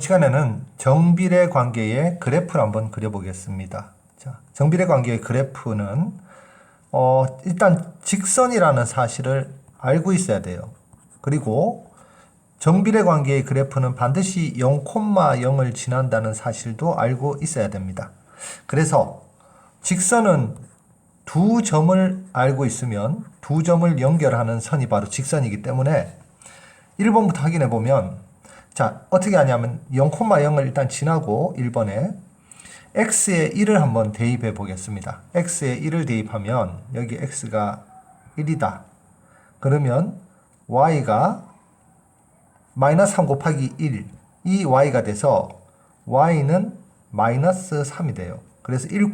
시간에는 정비례 관계의 그래프를 한번 그려보겠습니다. 자, 정비례 관계의 그래프는 어, 일단 직선이라는 사실을 알고 있어야 돼요. 그리고 정비례 관계의 그래프는 반드시 0,0을 지난다는 사실도 알고 있어야 됩니다. 그래서 직선은 두 점을 알고 있으면 두 점을 연결하는 선이 바로 직선이기 때문에 1번부터 확인해 보면 자 어떻게 하냐면 0,0을 일단 지나고 1번에 x에 1을 한번 대입해 보겠습니다. x에 1을 대입하면 여기 x가 1이다. 그러면 y가 마이너스 3 곱하기 1. 이 y가 돼서 y는 마이너스 3이 돼요. 그래서 1,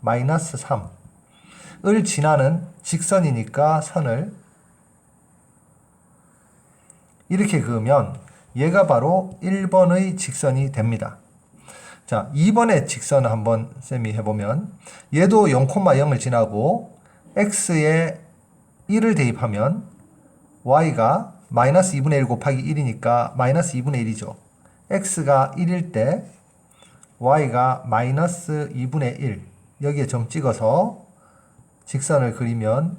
마이너스 3을 지나는 직선이니까 선을 이렇게 그으면 얘가 바로 1번의 직선이 됩니다. 자, 2번의 직선을 한번 쌤이 해보면 얘도 0,0을 지나고 x에 1을 대입하면 y가 마이너스 2분의 1 곱하기 1이니까 마이너스 2분의 1이죠. x가 1일 때 y가 마이너스 2분의 1 여기에 점 찍어서 직선을 그리면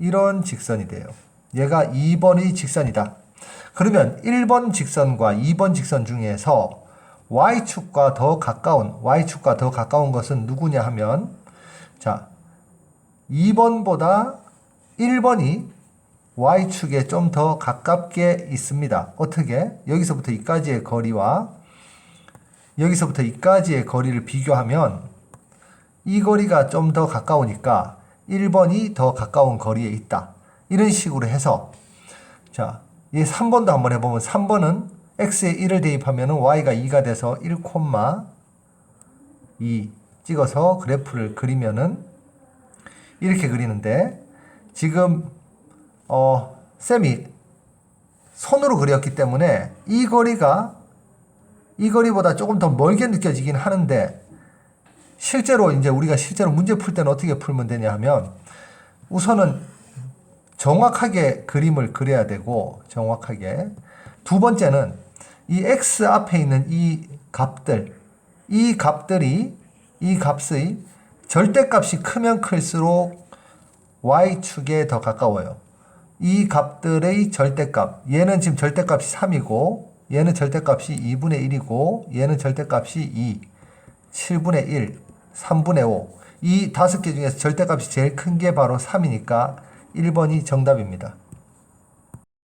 이런 직선이 돼요. 얘가 2번의 직선이다. 그러면 1번 직선과 2번 직선 중에서 y축과 더 가까운 y축과 더 가까운 것은 누구냐 하면 자 2번보다 1번이 y축에 좀 더 가깝게 있습니다. 어떻게? 여기서부터 이까지의 거리와 여기서부터 이까지의 거리를 비교하면 이 거리가 좀 더 가까우니까 1번이 더 가까운 거리에 있다. 이런 식으로 해서 자, 이 3번도 한번 해보면 3번은 x에 1을 대입하면 y가 2가 돼서 1,2 찍어서 그래프를 그리면은 이렇게 그리는데 지금 어 쌤이 손으로 그렸기 때문에 이 거리가 이 거리보다 조금 더 멀게 느껴지긴 하는데 실제로 이제 우리가 실제로 문제 풀 때는 어떻게 풀면 되냐 하면 우선은 정확하게 그림을 그려야 되고 정확하게 두 번째는 이 x 앞에 있는 이 값들 이 값들이 이 값의 절대값이 크면 클수록 y축에 더 가까워요. 이 값들의 절대값 얘는 지금 절대값이 3이고 얘는 절대값이 2분의 1이고 얘는 절대값이 2 7분의 1 3분의 5 이 다섯 개 중에서 절대값이 제일 큰 게 바로 3이니까 1번이 정답입니다.